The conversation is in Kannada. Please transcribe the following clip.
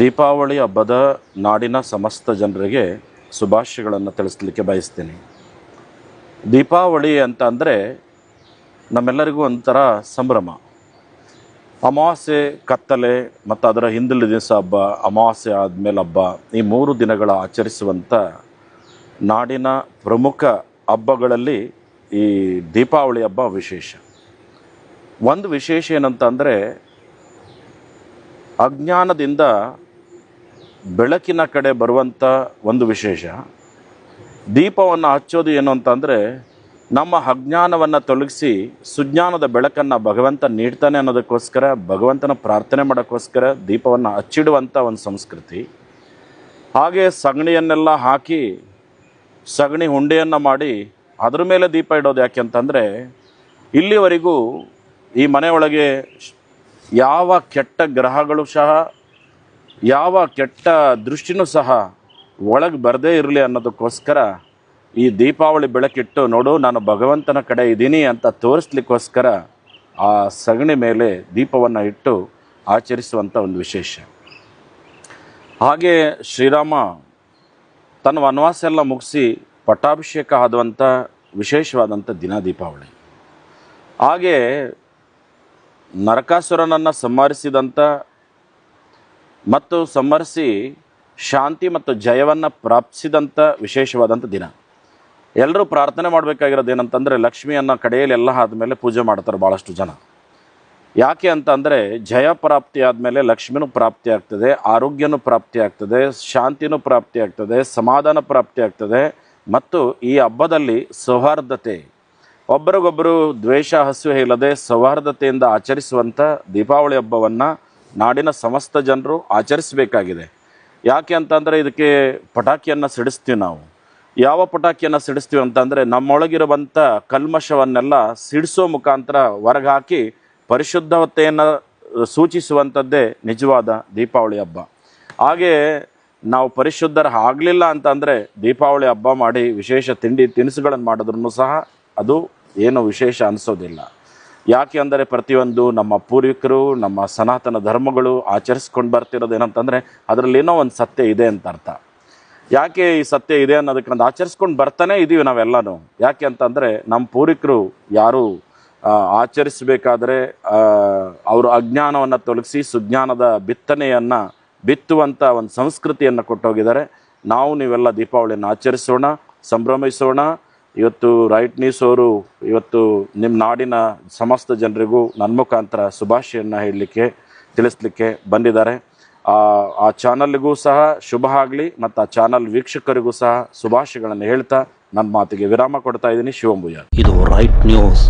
ದೀಪಾವಳಿ ಹಬ್ಬದ ನಾಡಿನ ಸಮಸ್ತ ಜನರಿಗೆ ಶುಭಾಶಯಗಳನ್ನು ತಿಳಿಸ್ಲಿಕ್ಕೆ ಬಯಸ್ತೀನಿ. ದೀಪಾವಳಿ ಅಂತ ಅಂದರೆ ನಮ್ಮೆಲ್ಲರಿಗೂ ಒಂಥರ ಸಂಭ್ರಮ. ಅಮಾವಾಸ್ಯೆ ಕತ್ತಲೆ ಮತ್ತು ಅದರ ಹಿಂದಿನ ದಿವಸ ಹಬ್ಬ ಅಮಾವಾಸ್ಯೆ ಆದಮೇಲೆ ಹಬ್ಬ ಈ ಮೂರು ದಿನಗಳ ಆಚರಿಸುವಂಥ ನಾಡಿನ ಪ್ರಮುಖ ಹಬ್ಬಗಳಲ್ಲಿ ಈ ದೀಪಾವಳಿ ಹಬ್ಬ ವಿಶೇಷ. ಒಂದು ವಿಶೇಷ ಏನಂತ ಅಂದರೆ ಅಜ್ಞಾನದಿಂದ ಬೆಳಕಿನ ಕಡೆ ಬರುವಂಥ ಒಂದು ವಿಶೇಷ. ದೀಪವನ್ನು ಹಚ್ಚೋದು ಏನು ಅಂತಂದರೆ, ನಮ್ಮ ಅಜ್ಞಾನವನ್ನು ತೊಲಗಿಸಿ ಸುಜ್ಞಾನದ ಬೆಳಕನ್ನು ಭಗವಂತ ನೀಡ್ತಾನೆ ಅನ್ನೋದಕ್ಕೋಸ್ಕರ, ಭಗವಂತನ ಪ್ರಾರ್ಥನೆ ಮಾಡೋಕ್ಕೋಸ್ಕರ ದೀಪವನ್ನು ಹಚ್ಚಿಡುವಂಥ ಒಂದು ಸಂಸ್ಕೃತಿ. ಹಾಗೆ ಸಗಣಿಯನ್ನೆಲ್ಲ ಹಾಕಿ, ಸಗಣಿ ಹುಂಡೆಯನ್ನು ಮಾಡಿ ಅದರ ಮೇಲೆ ದೀಪ ಇಡೋದು ಯಾಕೆ ಅಂತಂದರೆ, ಇಲ್ಲಿವರೆಗೂ ಈ ಮನೆಯೊಳಗೆ ಯಾವ ಕೆಟ್ಟ ಗ್ರಹಗಳು ಸಹ, ಯಾವ ಕೆಟ್ಟ ದೃಷ್ಟಿನೂ ಸಹ ಒಳಗೆ ಬರದೇ ಇರಲಿ ಅನ್ನೋದಕ್ಕೋಸ್ಕರ ಈ ದೀಪಾವಳಿ ಬೆಳಕಿಟ್ಟು ನೋಡು, ನಾನು ಭಗವಂತನ ಕಡೆ ಇದ್ದೀನಿ ಅಂತ ತೋರಿಸ್ಲಿಕ್ಕೋಸ್ಕರ ಆ ಸಗಣಿ ಮೇಲೆ ದೀಪವನ್ನು ಇಟ್ಟು ಆಚರಿಸುವಂಥ ಒಂದು ವಿಶೇಷ. ಹಾಗೆ ಶ್ರೀರಾಮ ತನ್ನ ವನವಾಸ ಎಲ್ಲ ಮುಗಿಸಿ ಪಟ್ಟಾಭಿಷೇಕ ಆದಂಥ ವಿಶೇಷವಾದಂಥ ದಿನ ದೀಪಾವಳಿ. ಹಾಗೆ ನರಕಾಸುರನನ್ನು ಸಂಹರಿಸಿದಂಥ ಮತ್ತು ಸಂಹರಿಸಿ ಶಾಂತಿ ಮತ್ತು ಜಯವನ್ನು ಪ್ರಾಪ್ತಿಸಿದಂಥ ವಿಶೇಷವಾದಂಥ ದಿನ. ಎಲ್ಲರೂ ಪ್ರಾರ್ಥನೆ ಮಾಡಬೇಕಾಗಿರೋದು ಏನಂತಂದರೆ ಲಕ್ಷ್ಮಿಯನ್ನು ಕಡೆಯಲ್ಲಿ ಎಲ್ಲ ಆದಮೇಲೆ ಪೂಜೆ ಮಾಡ್ತಾರೆ ಭಾಳಷ್ಟು ಜನ. ಯಾಕೆ ಅಂತಂದರೆ ಜಯ ಪ್ರಾಪ್ತಿ ಆದಮೇಲೆ ಲಕ್ಷ್ಮಿನೂ ಪ್ರಾಪ್ತಿ ಆಗ್ತದೆ, ಆರೋಗ್ಯನೂ ಪ್ರಾಪ್ತಿ ಆಗ್ತದೆ, ಶಾಂತಿನೂ ಪ್ರಾಪ್ತಿ ಆಗ್ತದೆ, ಸಮಾಧಾನ ಪ್ರಾಪ್ತಿ ಆಗ್ತದೆ ಮತ್ತು ಈ ಹಬ್ಬದಲ್ಲಿ ಸೌಹಾರ್ದತೆ ಒಬ್ಬರಿಗೊಬ್ಬರು ದ್ವೇಷ, ಹಸಿವೆ ಇಲ್ಲದೆ ಸೌಹಾರ್ದತೆಯಿಂದ ಆಚರಿಸುವಂಥ ದೀಪಾವಳಿ ಹಬ್ಬವನ್ನು ನಾಡಿನ ಸಮಸ್ತ ಜನರು ಆಚರಿಸಬೇಕಾಗಿದೆ. ಯಾಕೆ ಅಂತಂದರೆ ಇದಕ್ಕೆ ಪಟಾಕಿಯನ್ನು ಸಿಡಿಸ್ತೀವಿ ನಾವು. ಯಾವ ಪಟಾಕಿಯನ್ನು ಸಿಡಿಸ್ತೀವಿ ಅಂತಂದರೆ ನಮ್ಮೊಳಗಿರುವಂಥ ಕಲ್ಮಶವನ್ನೆಲ್ಲ ಸಿಡಿಸೋ ಮುಖಾಂತರ ಹೊರಗೆ ಹಾಕಿ ಪರಿಶುದ್ಧತೆಯನ್ನು ಸೂಚಿಸುವಂಥದ್ದೇ ನಿಜವಾದ ದೀಪಾವಳಿ ಹಬ್ಬ. ಹಾಗೇ ನಾವು ಪರಿಶುದ್ಧರ ಆಗಲಿಲ್ಲ ಅಂತಂದರೆ ದೀಪಾವಳಿ ಹಬ್ಬ ಮಾಡಿ ವಿಶೇಷ ತಿಂಡಿ ತಿನಿಸುಗಳನ್ನು ಮಾಡಿದ್ರೂ ಸಹ ಅದು ಏನು ವಿಶೇಷ ಅನಿಸೋದಿಲ್ಲ. ಯಾಕೆ ಅಂದರೆ ಪ್ರತಿಯೊಂದು ನಮ್ಮ ಪೂರ್ವಿಕರು, ನಮ್ಮ ಸನಾತನ ಧರ್ಮಗಳು ಆಚರಿಸ್ಕೊಂಡು ಬರ್ತಿರೋದು ಏನಂತಂದರೆ ಅದರಲ್ಲಿ ಏನೋ ಒಂದು ಸತ್ಯ ಇದೆ ಅಂತ ಅರ್ಥ. ಯಾಕೆ ಈ ಸತ್ಯ ಇದೆ ಅನ್ನೋದಕ್ಕೆ ಒಂದು ಆಚರಿಸ್ಕೊಂಡು ಬರ್ತಾನೆ ಇದ್ದೀವಿ ನಾವೆಲ್ಲನೂ. ಯಾಕೆ ಅಂತಂದರೆ ನಮ್ಮ ಪೂರ್ವಿಕರು ಯಾರು ಆಚರಿಸಬೇಕಾದ್ರೆ ಅವರು ಅಜ್ಞಾನವನ್ನು ತೊಲಗಿಸಿ ಸುಜ್ಞಾನದ ಬಿತ್ತನೆಯನ್ನು ಬಿತ್ತುವಂಥ ಒಂದು ಸಂಸ್ಕೃತಿಯನ್ನು ಕೊಟ್ಟೋಗಿದ್ದಾರೆ. ನಾವು ನೀವೆಲ್ಲ ದೀಪಾವಳಿಯನ್ನು ಆಚರಿಸೋಣ, ಸಂಭ್ರಮಿಸೋಣ ಇವತ್ತು ರೈಟ್ ನ್ಯೂಸ್ ಅವರು ಇವತ್ತು ನಿಮ್ಮ ನಾಡಿನ ಸಮಸ್ತ ಜನರಿಗೂ ನನ್ನ ಮುಖಾಂತರ ಶುಭಾಶಯನ್ನು ಹೇಳಲಿಕ್ಕೆ, ತಿಳಿಸ್ಲಿಕ್ಕೆ ಬಂದಿದ್ದಾರೆ. ಆ ಚಾನಲ್ಗೂ ಸಹ ಶುಭ ಆಗಲಿ ಮತ್ತು ಆ ಚಾನಲ್ ವೀಕ್ಷಕರಿಗೂ ಸಹ ಶುಭಾಶಯಗಳನ್ನು ಹೇಳ್ತಾ ನನ್ನ ಮಾತಿಗೆ ವಿರಾಮ ಕೊಡ್ತಾ ಇದ್ದೀನಿ. ಶಿವಂಭುಜ ಇದು ರೈಟ್ ನ್ಯೂಸ್.